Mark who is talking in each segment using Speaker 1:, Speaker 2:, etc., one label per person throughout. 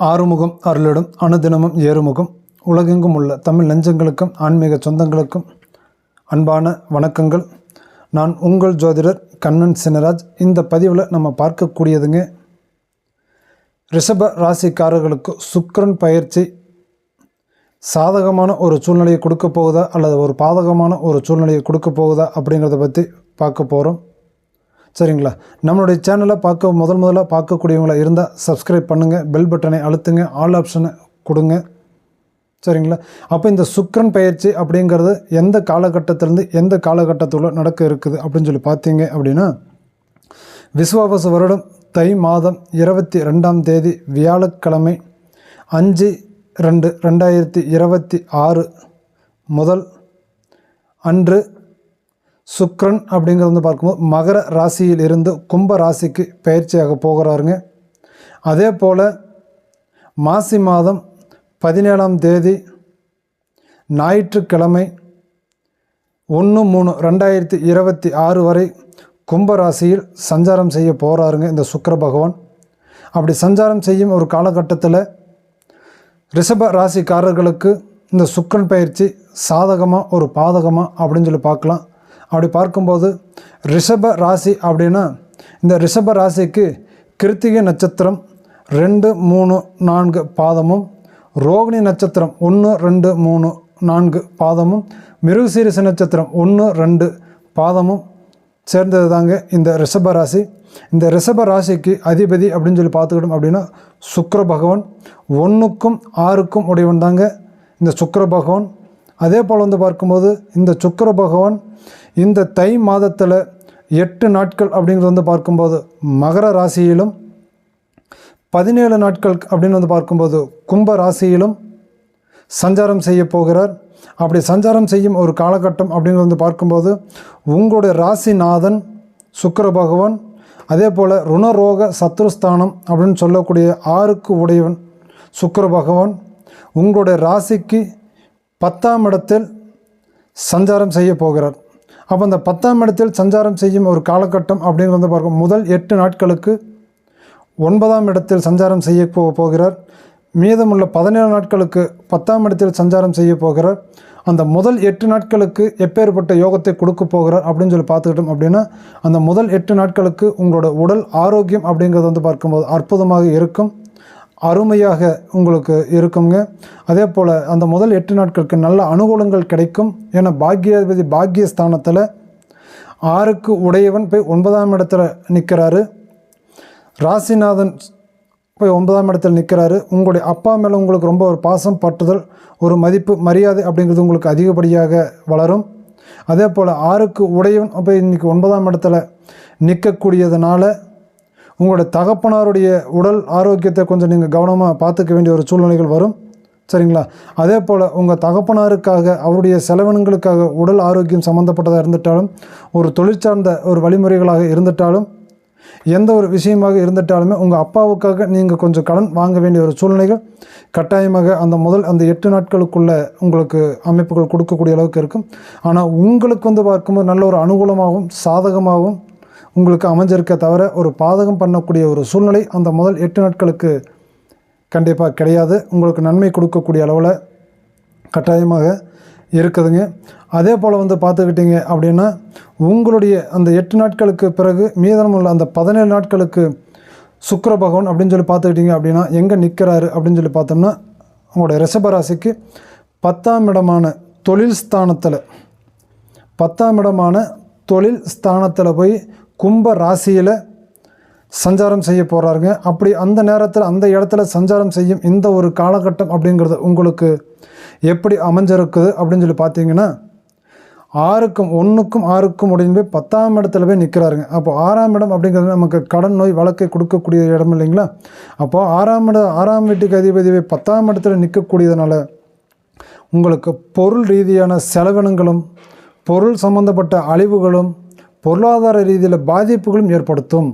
Speaker 1: ஆறுமுகம் அருளிடும் அனுதினமும் ஏறுமுகம். உலகெங்கும் உள்ள தமிழ் நெஞ்சங்களுக்கும் ஆன்மீக சொந்தங்களுக்கும் அன்பான வணக்கங்கள். நான் உங்கள் ஜோதிடர் கண்ணன் சினராஜ் இந்த பதிவில் நம்ம பார்க்கக்கூடியதுங்க ரிஷப ராசிக்காரர்களுக்கு சுக்கரன் பயிற்சி. சாதகமான ஒரு சூழ்நிலையை கொடுக்க போகுதா அல்லது ஒரு பாதகமான ஒரு சூழ்நிலையை கொடுக்க போகுதா அப்படிங்கிறத பற்றி பார்க்க போகிறோம் சரிங்களா? நம்மளுடைய சேனலை பார்க்க முதல் முதல்ல பார்க்கக்கூடியவங்களாக இருந்தால் சப்ஸ்கிரைப் பண்ணுங்கள் பெல் பட்டனை அழுத்துங்க ஆல் ஆப்ஷனை கொடுங்க. சரிங்களா? அப்போ இந்த சுக்கரன் பயிற்சி அப்படிங்கிறது எந்த காலகட்டத்திலேருந்து எந்த காலகட்டத்தில் நடக்க இருக்குது அப்படின்னு சொல்லி பார்த்தீங்க அப்படின்னா விஸ்வாபச வருடம் தை மாதம் இருபத்தி ரெண்டாம் தேதி வியாழக்கிழமை அஞ்சு ரெண்டு ரெண்டாயிரத்தி இருபத்தி ஆறு முதல் அன்று சுக்ரன் அப்படிங்கிறது வந்து பார்க்கும்போது மகர ராசியில் இருந்து கும்ப ராசிக்கு பயிற்சியாக போகிறாருங்க. அதே போல் மாசி மாதம் பதினேழாம் தேதி ஞாயிற்றுக்கிழமை ஒன்று மூணு ரெண்டாயிரத்தி இருபத்தி ஆறு வரை கும்ப ராசியில் சஞ்சாரம் செய்ய போகிறாருங்க இந்த சுக்கர பகவான். அப்படி சஞ்சாரம் செய்யும் ஒரு காலகட்டத்தில் ரிஷப ராசிக்காரர்களுக்கு இந்த சுக்கரன் பயிற்சி சாதகமாக ஒரு பாதகமாக அப்படின்னு சொல்லி பார்க்கலாம். அப்படி பார்க்கும்போது ரிஷப ராசி அப்படின்னா இந்த ரிஷப ராசிக்கு கிருத்திகை நட்சத்திரம் ரெண்டு மூணு நான்கு பாதமும் ரோகிணி நட்சத்திரம் ஒன்று ரெண்டு மூணு நான்கு பாதமும் மிருகசீரிச நட்சத்திரம் ஒன்று ரெண்டு பாதமும் சேர்ந்தது தாங்க இந்த ரிஷப ராசி. இந்த ரிஷப ராசிக்கு அதிபதி அப்படின்னு சொல்லி பார்த்துக்கிட்டோம் அப்படின்னா சுக்கர பகவான் ஒன்றுக்கும் ஆறுக்கும் உடையவன் தாங்க இந்த சுக்கர பகவான் அதே போல் வந்து பார்க்கும்போது இந்த சுக்கர பகவான் இந்த தை மாதத்தில் எட்டு நாட்கள் அப்படிங்கிறது வந்து பார்க்கும்போது மகர ராசியிலும் பதினேழு நாட்கள் அப்படின்னு வந்து பார்க்கும்போது கும்ப ராசியிலும் சஞ்சாரம் செய்ய போகிறார். அப்படி சஞ்சாரம் செய்யும் ஒரு காலகட்டம் அப்படிங்கிறது வந்து பார்க்கும்போது உங்களுடைய ராசிநாதன் சுக்கர பகவான் அதே போல் ருணரோக சத்ருஸ்தானம் அப்படின்னு சொல்லக்கூடிய ஆறுக்கு உடையவன் சுக்கர பகவான். உங்களுடைய ராசிக்கு பத்தாம் இடத்தில் சஞ்சாரம் செய்ய போகிறார். அப்போ அந்த பத்தாம் இடத்தில் சஞ்சாரம் செய்யும் ஒரு காலகட்டம் அப்படின்னு வந்து பார்க்கும் முதல் எட்டு நாட்களுக்கு ஒன்பதாம் இடத்தில் சஞ்சாரம் செய்ய போ போகிறார். மீதமுள்ள பதினேழு நாட்களுக்கு பத்தாம் இடத்தில் சஞ்சாரம் செய்ய போகிறார். அந்த முதல் எட்டு நாட்களுக்கு எப்பேற்பட்ட யோகத்தை கொடுக்க போகிறார் அப்படின்னு சொல்லி பார்த்துக்கிட்டோம் அப்படின்னா அந்த முதல் எட்டு நாட்களுக்கு உங்களோட உடல் ஆரோக்கியம் அப்படிங்கிறது வந்து பார்க்கும்போது அற்புதமாக இருக்கும். அருமையாக உங்களுக்கு இருக்குங்க. அதே போல் அந்த முதல் எட்டு நாட்களுக்கு நல்ல அனுகூலங்கள் கிடைக்கும் ஏன்னா பாக்யாதிபதி பாக்யஸ்தானத்தில் ஆறுக்கு உடையவன் போய் ஒன்பதாம் இடத்துல நிற்கிறாரு ராசிநாதன் போய் ஒன்பதாம் இடத்தில் நிற்கிறாரு உங்களுடைய அப்பா மேலே உங்களுக்கு ரொம்ப ஒரு பாசம் பட்டுதல் ஒரு மதிப்பு மரியாதை அப்படிங்கிறது உங்களுக்கு அதிகப்படியாக வளரும். அதே போல் ஆறுக்கு உடையவன் போய் இன்றைக்கி ஒன்பதாம் இடத்துல நிற்கக்கூடியதுனால உங்களோட தகப்பனாருடைய உடல் ஆரோக்கியத்தை கொஞ்சம் நீங்கள் கவனமாக பார்த்துக்க வேண்டிய ஒரு சூழ்நிலைகள் வரும். சரிங்களா? அதே போல் உங்கள் தகப்பனாருக்காக அவருடைய செலவினங்களுக்காக உடல் ஆரோக்கியம் சம்மந்தப்பட்டதாக இருந்துட்டாலும் ஒரு தொழிற்சார்ந்த ஒரு வழிமுறைகளாக இருந்துட்டாலும் எந்த ஒரு விஷயமாக இருந்துட்டாலுமே உங்கள் அப்பாவுக்காக நீங்கள் கொஞ்சம் கடன் வாங்க வேண்டிய ஒரு சூழ்நிலைகள் கட்டாயமாக அந்த முதல் அந்த எட்டு நாட்களுக்குள்ளே உங்களுக்கு அமைப்புகள் கொடுக்கக்கூடிய அளவுக்கு இருக்கும். ஆனால் உங்களுக்கு வந்து பார்க்கும்போது நல்ல ஒரு அனுகூலமாகவும் சாதகமாகவும் உங்களுக்கு அமைஞ்சிருக்க தவிர ஒரு பாதகம் பண்ணக்கூடிய ஒரு சூழ்நிலை அந்த முதல் எட்டு நாட்களுக்கு கண்டிப்பாக கிடையாது. உங்களுக்கு நன்மை கொடுக்கக்கூடிய அளவில் கட்டாயமாக இருக்குதுங்க. அதே போல் வந்து பார்த்துக்கிட்டிங்க அப்படின்னா உங்களுடைய அந்த எட்டு நாட்களுக்கு பிறகு மீதம் உள்ள அந்த பதினேழு நாட்களுக்கு சுக்கர பகவான் அப்படின்னு சொல்லி பார்த்துக்கிட்டிங்க அப்படின்னா எங்கே நிற்கிறாரு அப்படின்னு சொல்லி பார்த்தோம்னா உங்களுடைய ரிஷபராசிக்கு பத்தாம் இடமான தொழில் ஸ்தானத்தில் பத்தாம் இடமான தொழில் ஸ்தானத்தில் போய் கும்ப ராசியில் சஞ்சாரம் செய்ய போகிறாருங்க அப்படி அந்த நேரத்தில் அந்த இடத்துல சஞ்சாரம் செய்யும் இந்த ஒரு காலகட்டம் அப்படிங்கிறது உங்களுக்கு எப்படி அமைஞ்சிருக்குது அப்படின்னு சொல்லி பார்த்தீங்கன்னா ஆறுக்கும் ஒன்றுக்கும் ஆறுக்கும் முடிஞ்சு போய் பத்தாம் இடத்துல போய் நிற்கிறாருங்க அப்போ ஆறாம் இடம் அப்படிங்கிறது நமக்கு கடன் நோய் வழக்கை கொடுக்கக்கூடிய இடம் இல்லைங்களா? அப்போது ஆறாம் இடம் ஆறாம் வீட்டுக்கு அதிபதி போய் பத்தாம் இடத்துல நிற்கக்கூடியதுனால உங்களுக்கு பொருள் ரீதியான செலவினங்களும் பொருள் சம்பந்தப்பட்ட அழிவுகளும் பொருளாதார ரீதியில் பாதிப்புகளும் ஏற்படுத்தும்.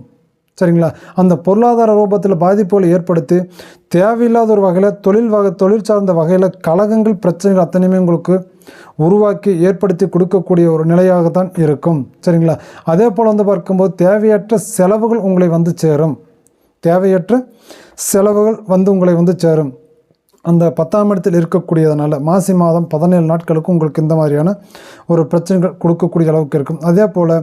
Speaker 1: சரிங்களா? அந்த பொருளாதார ரூபத்தில் பாதிப்புகளை ஏற்படுத்தி தேவையில்லாத ஒரு வகையில் தொழில் வகை தொழில் சார்ந்த வகையில் கழகங்கள் பிரச்சனைகள் அத்தனையுமே உங்களுக்கு உருவாக்கி ஏற்படுத்தி கொடுக்கக்கூடிய ஒரு நிலையாக தான் இருக்கும். சரிங்களா? அதே போல் வந்து பார்க்கும்போது தேவையற்ற செலவுகள் உங்களை வந்து சேரும். தேவையற்ற செலவுகள் வந்து உங்களை வந்து சேரும். அந்த பத்தாம் இடத்தில் இருக்கக்கூடியதுனால மாசி மாதம் பதினேழு நாட்களுக்கு உங்களுக்கு இந்த மாதிரியான ஒரு பிரச்சனைகள் கொடுக்கக்கூடிய அளவுக்கு இருக்கும். அதே போல்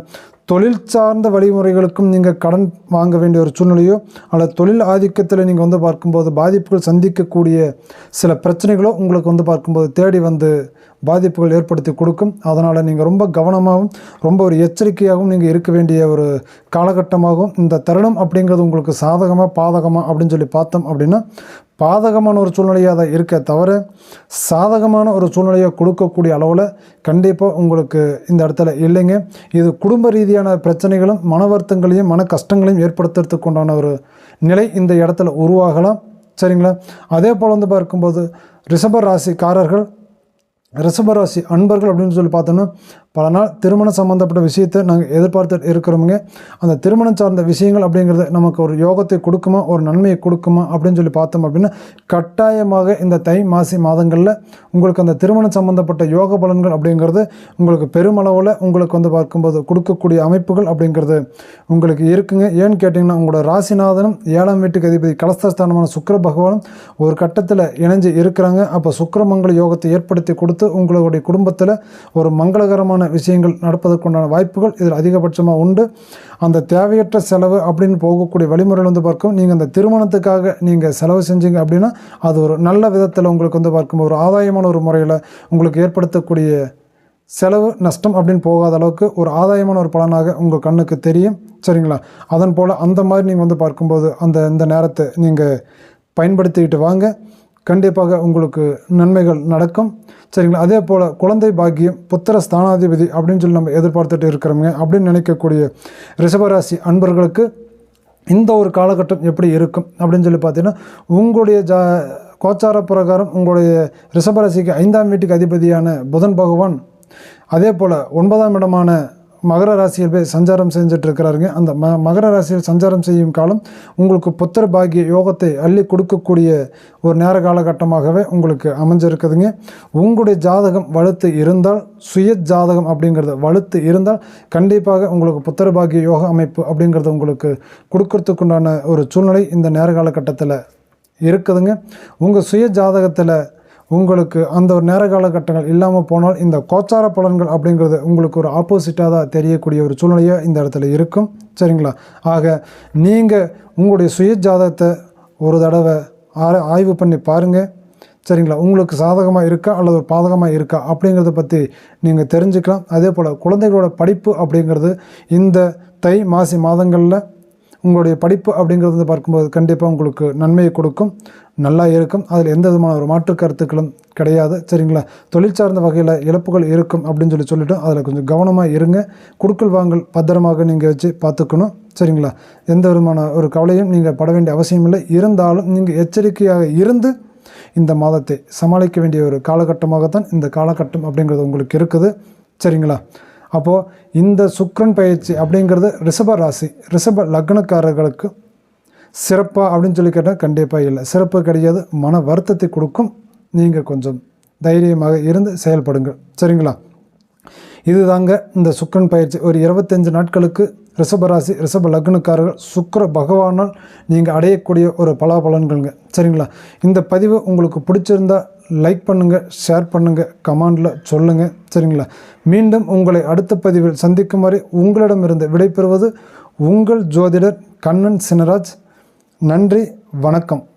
Speaker 1: தொழில் சார்ந்த வழிமுறைகளுக்கும் நீங்கள் கடன் வாங்க வேண்டிய ஒரு சூழ்நிலையோ அல்லது தொழில் ஆதிக்கத்தில் நீங்கள் வந்து பார்க்கும்போது பாதிப்புகள் சந்திக்கக்கூடிய சில பிரச்சனைகளோ உங்களுக்கு வந்து பார்க்கும்போது தேடி வந்து பாதிப்புகள் ஏற்படுத்தி கொடுக்கும். அதனால் நீங்கள் ரொம்ப கவனமாகவும் ரொம்ப ஒரு எச்சரிக்கையாகவும் நீங்கள் இருக்க வேண்டிய ஒரு காலகட்டமாகவும் இந்த தருணம் அப்படிங்கிறது உங்களுக்கு சாதகமாக பாதகமாக அப்படின்னு சொல்லி பார்த்தோம் அப்படின்னா பாதகமான ஒரு சூழ்நிலையாக தான் இருக்க தவிர சாதகமான ஒரு சூழ்நிலையை கொடுக்கக்கூடிய அளவில் கண்டிப்பாக உங்களுக்கு இந்த இடத்துல இல்லைங்க. இது குடும்ப ரீதியான பிரச்சனைகளும் மன வருத்தங்களையும் மன கஷ்டங்களையும் ஏற்படுத்துறதுக்கு உண்டான ஒரு நிலை இந்த இடத்துல உருவாகலாம். சரிங்களா? அதே போல் வந்து பார்க்கும்போது ரிஷப ராசிக்காரர்கள் ரிஷபராசி அன்பர்கள் அப்படின்னு சொல்லி பார்த்தோன்னா பல நாள் திருமணம் சம்மந்தப்பட்ட விஷயத்தை நாங்கள் எதிர்பார்த்து இருக்கிறோமுங்க. அந்த திருமணம் சார்ந்த விஷயங்கள் அப்படிங்கிறது நமக்கு ஒரு யோகத்தை கொடுக்குமா ஒரு நன்மையை கொடுக்குமா அப்படின்னு சொல்லி பார்த்தோம் அப்படின்னா கட்டாயமாக இந்த தை மாசி மாதங்களில் உங்களுக்கு அந்த திருமணம் சம்மந்தப்பட்ட யோக பலன்கள் அப்படிங்கிறது உங்களுக்கு பெருமளவில் உங்களுக்கு வந்து பார்க்கும்போது கொடுக்கக்கூடிய அமைப்புகள் அப்படிங்கிறது உங்களுக்கு இருக்குங்க. ஏன்னு கேட்டிங்கன்னா உங்களோட ராசிநாதனும் ஏழாம் வீட்டுக்கு அதிபதி கலஸ்தஸ்தானமான சுக்கர பகவானும் ஒரு கட்டத்தில் இணைஞ்சு இருக்கிறாங்க. அப்போ சுக்கரமங்கல யோகத்தை ஏற்படுத்தி கொடுத்து உங்களுடைய குடும்பத்தில் ஒரு மங்களகரமான விஷயங்கள் நடப்பதற்குண்டான வாய்ப்புகள் இதில் அதிகபட்சமாக உண்டு. அந்த தேவையற்ற செலவு அப்படின்னு போகக்கூடிய வழிமுறைகள் வந்து பார்க்கும். நீங்கள் அந்த திருமணத்துக்காக நீங்கள் செலவு செஞ்சீங்க அப்படின்னா அது ஒரு நல்ல விதத்தில் உங்களுக்கு வந்து பார்க்கும். ஒரு ஆதாயமான ஒரு முறையில் உங்களுக்கு ஏற்படுத்தக்கூடிய செலவு நஷ்டம் அப்படின்னு போகாத அளவுக்கு ஒரு ஆதாயமான ஒரு பலனாக உங்கள் கண்ணுக்கு தெரியும். சரிங்களா? அதன் போல் அந்த மாதிரி நீங்கள் வந்து பார்க்கும்போது அந்த இந்த நேரத்தை நீங்கள் பயன்படுத்திக்கிட்டு வாங்க. கண்டிப்பாக உங்களுக்கு நன்மைகள் நடக்கும். சரிங்களா? அதே போல் குழந்தை பாக்கியம் புத்திர ஸ்தானாதிபதி அப்படின்னு சொல்லி நம்ம எதிர்பார்த்துட்டு இருக்கிறோங்க அப்படின்னு நினைக்கக்கூடிய ரிஷபராசி அன்பர்களுக்கு இந்த ஒரு காலகட்டம் எப்படி இருக்கும்? அப்படின்னு சொல்லி பார்த்தீங்கன்னா உங்களுடைய ஜா கோச்சார பிரகாரம் உங்களுடைய ரிஷபராசிக்கு ஐந்தாம் வீட்டுக்கு அதிபதியான புதன் பகவான் அதே போல் ஒன்பதாம் இடமான மகர ராசியில் போய் சஞ்சாரம் செஞ்சுட்டு இருக்கிறாருங்க அந்த ம மகர ராசியில் சஞ்சாரம் செய்யும் காலம் உங்களுக்கு புத்திர பாகிய யோகத்தை அள்ளி கொடுக்கக்கூடிய ஒரு நேர காலகட்டமாகவே உங்களுக்கு அமைஞ்சிருக்குதுங்க. உங்களுடைய ஜாதகம் வலுத்து இருந்தால் சுய ஜாதகம் அப்படிங்கிறது வலுத்து இருந்தால் கண்டிப்பாக உங்களுக்கு புத்திர பாகிய யோக அமைப்பு அப்படிங்கிறது உங்களுக்கு கொடுக்கறதுக்குண்டான ஒரு சூழ்நிலை இந்த நேர காலகட்டத்தில் இருக்குதுங்க. உங்கள் சுய ஜாதகத்தில் உங்களுக்கு அந்த ஒரு நேர காலகட்டங்கள் இல்லாமல் போனால் இந்த கோச்சார பலன்கள் அப்படிங்கிறது உங்களுக்கு ஒரு ஆப்போசிட்டாக தான் தெரியக்கூடிய ஒரு சூழ்நிலையாக இந்த இடத்துல இருக்கும். சரிங்களா? ஆக நீங்கள் உங்களுடைய சுய ஜாதகத்தை ஒரு தடவை ஆய்வு பண்ணி பாருங்கள் சரிங்களா? உங்களுக்கு சாதகமாக இருக்கா அல்லது ஒரு பாதகமாக இருக்கா அப்படிங்கிறத பற்றி நீங்கள் தெரிஞ்சுக்கலாம். அதே போல் குழந்தைகளோட படிப்பு அப்படிங்கிறது இந்த தை மாசி மாதங்களில் உங்களுடைய படிப்பு அப்படிங்கிறது வந்து பார்க்கும்போது கண்டிப்பாக உங்களுக்கு நன்மையை கொடுக்கும் நல்லா இருக்கும். அதில் எந்த விதமான ஒரு மாற்று கருத்துக்களும் கிடையாது. சரிங்களா? தொழில் சார்ந்த வகையில் இழப்புகள் இருக்கும் அப்படின்னு சொல்லி சொல்லிவிட்டு அதில் கொஞ்சம் கவனமாக இருங்க. குடுக்கல் வாங்கல் பத்திரமாக நீங்கள் வச்சு பார்த்துக்கணும். சரிங்களா? எந்த விதமான ஒரு கவலையும் நீங்கள் பட வேண்டிய அவசியம் இல்லை. இருந்தாலும் நீங்கள் எச்சரிக்கையாக இருந்து இந்த மாதத்தை சமாளிக்க வேண்டிய ஒரு காலகட்டமாகத்தான் இந்த காலகட்டம் அப்படிங்கிறது உங்களுக்கு இருக்குது. சரிங்களா? அப்போது இந்த சுக்கிரன் பயிற்சி அப்படிங்கிறது ரிஷப ராசி ரிஷப லக்னக்காரர்களுக்கு சிறப்பாக அப்படின்னு சொல்லி கேட்டால் கண்டிப்பாக இல்லை. சிறப்பு கிடையாது மன வருத்தத்தை கொடுக்கும். நீங்கள் கொஞ்சம் தைரியமாக இருந்து செயல்படுங்கள். சரிங்களா? இதுதாங்க இந்த சுக்ரன் பயிற்சி. ஒரு இருபத்தஞ்சு நாட்களுக்கு ரிஷபராசி ரிஷப லக்னக்காரர்கள் சுக்கர பகவானால் நீங்கள் அடையக்கூடிய ஒரு பலாபலன்கள்ங்க. சரிங்களா? இந்த பதிவு உங்களுக்கு பிடிச்சிருந்தா லைக் பண்ணுங்கள் ஷேர் பண்ணுங்கள் கமெண்டில் சொல்லுங்கள் சரிங்களா? மீண்டும் உங்களை அடுத்த பதிவில் சந்திக்கும் வரை உங்களிடமிருந்து விடைபெறுவது உங்கள் ஜோதிடர் கண்ணன் சினராஜ் நன்றி வணக்கம்.